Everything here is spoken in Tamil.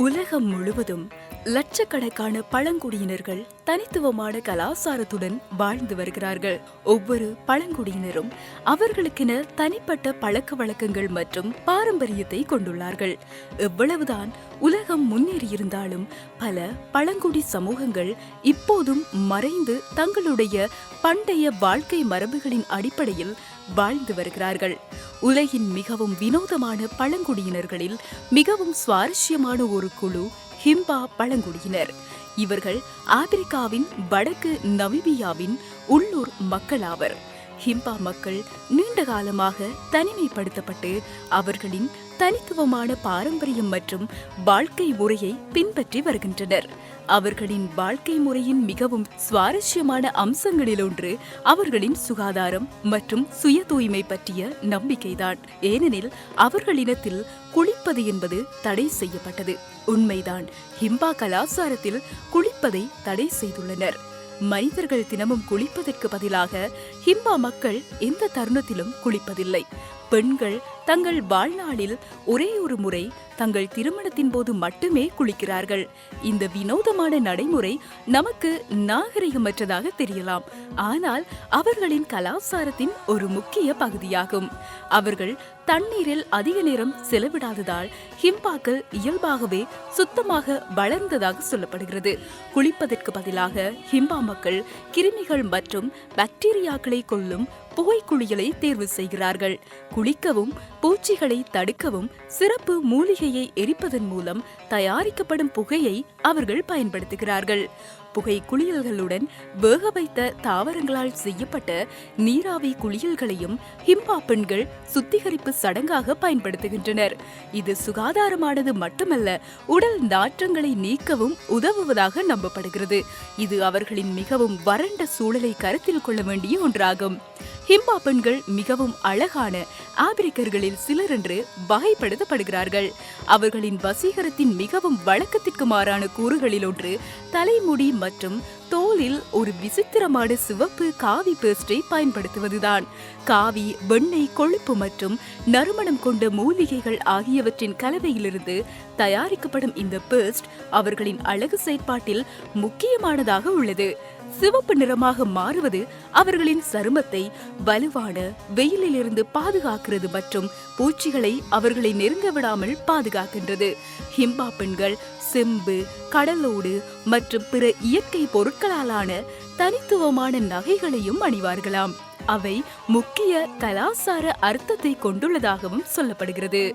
உலகம் முழுவதும் லட்சக்கணக்கான பழங்குடியினர்கள் தனித்துவமான கலாச்சாரத்துடன் வாழ்ந்து வருகிறார்கள். ஒவ்வொரு பழங்குடியினரும் அவர்களுக்கென தனிப்பட்ட பழக்க வழக்கங்கள் மற்றும் பாரம்பரியத்தை கொண்டுள்ளார்கள். எவ்வளவுதான் உலகம் முன்னேறியிருந்தாலும் பல பழங்குடி சமூகங்கள் இப்போதும் மறைந்து தங்களுடைய பண்டைய வாழ்க்கை மரபுகளின் அடிப்படையில் வாழ்ந்து வருகிறார்கள். உலகின் மிகவும் வினோதமான பழங்குடியினர்களில் மிகவும் சுவாரஸ்யமான ஒரு குழு ஹிம்பா பழங்குடியினர். இவர்கள் ஆப்பிரிக்காவின் வடக்கு நவிபியாவின் உள்ளூர் மக்களாவர். ஹிம்பா மக்கள் நீண்ட காலமாக தனிமைப்படுத்தப்பட்டு அவர்களின் தனித்துவமான பாரம்பரியம் மற்றும் வாழ்க்கை முறையை பின்பற்றி வருகின்றனர். அவர்களின் வாழ்க்கை முறையின் மிகவும் சுவாரஸ்யமான அம்சங்களில் ஒன்று அவர்களின் சுகாதாரம் மற்றும் சுய தூய்மை பற்றிய நம்பிக்கைதான். ஏனெனில் அவர்களினத்தில் குளிப்பது என்பது தடை செய்யப்பட்டது. உண்மைதான். ஹிம்பா கலாச்சாரத்தில் குளிப்பதை தடை செய்துள்ளனர். மனிதர்கள் தினமும் குளிப்பதற்கு பதிலாக ஹிம்பா மக்கள் எந்த தருணத்திலும் குளிப்பதில்லை. பெண்கள் தங்கள் வாழ்நாளில் ஒரே ஒரு முறை தங்கள் திருமணத்தின் போது மட்டுமே குளிக்கிறார்கள். இந்த வினோதமான நடைமுறை நமக்கு நாகரிகமற்றதாக தெரியலாம். ஆனால் அவர்களின் கலாச்சாரத்தின் ஒரு முக்கிய பகுதியாகும். அவர்கள் தண்ணீரில் அதிக நேரம் செலவிடாததால் ஹிம்பாக்கள் இயல்பாகவே சுத்தமாக வளர்ந்ததாக சொல்லப்படுகிறது. குளிப்பதற்கு பதிலாக ஹிம்பா மக்கள் கிருமிகள் மற்றும் பாக்டீரியாக்களை கொள்ளும் புகைக்குழிகளை தேர்வு செய்கிறார்கள். குளிக்கவும் பூச்சிகளை தடுக்கவும் சிறப்பு மூலிகையை எரிப்பதன் மூலம் தயாரிக்கப்படும் புகையை அவர்கள் பயன்படுத்துகிறார்கள். புகை குளியல்களுடன் வேக வைத்த தாவரங்களால் செய்யப்பட்ட நீராவி குளியல்களையும் ஹிம்பா பெண்கள் சுத்திகரிப்பு சடங்காக பயன்படுத்துகின்றனர். இது சுகாதாரமானது மட்டுமல்ல உடல் நாற்றங்களை நீக்கவும் உதவுவதாக நம்பப்படுகிறது. இது அவர்களின் மிகவும் வறண்ட சூழலை கருத்தில் கொள்ள வேண்டிய ஒன்றாகும். ஹிம்பா பெண்கள் மிகவும் அழகான ஆபிரிக்கர்களில் சிலர் என்று வகைப்படுத்தப்படுகிறார்கள். அவர்களின் வசீகரத்தின் மிகவும் வழக்கத்திற்கு மாறான கூறுகளில் ஒன்று தலைமுடி மற்றும் தோலில் ஒரு விசித்திரமான சிவப்பு காவி பேஸ்டை பயன்படுத்துவதுதான். காவி வெண்ணெய் கொழுப்பு மற்றும் நறுமணம் கொண்ட மூலிகைகள் ஆகியவற்றின் கலவையிலிருந்து தயாரிக்கப்படும் இந்த பேஸ்ட் அவர்களின் அழகு செயற்பாட்டில் முக்கியமானதாக உள்ளது. சிவப்பு நிறமாக மாறுவது அவர்களின் சருமத்தை வலுவான வெயிலிலிருந்து பாதுகாக்கிறது மற்றும் பூச்சிகளை அவர்களை நெருங்க விடாமல் பாதுகாக்கின்றது. ஹிம்பா பெண்கள் செம்பு கடலோடு மற்றும் பிற இயற்கை பொருட்களாலான தனித்துவமான நகைகளையும் அணிவார்களாம். அவை முக்கிய கலாசார அர்த்தத்தை கொண்டுள்ளதாகவும் சொல்லப்படுகிறது.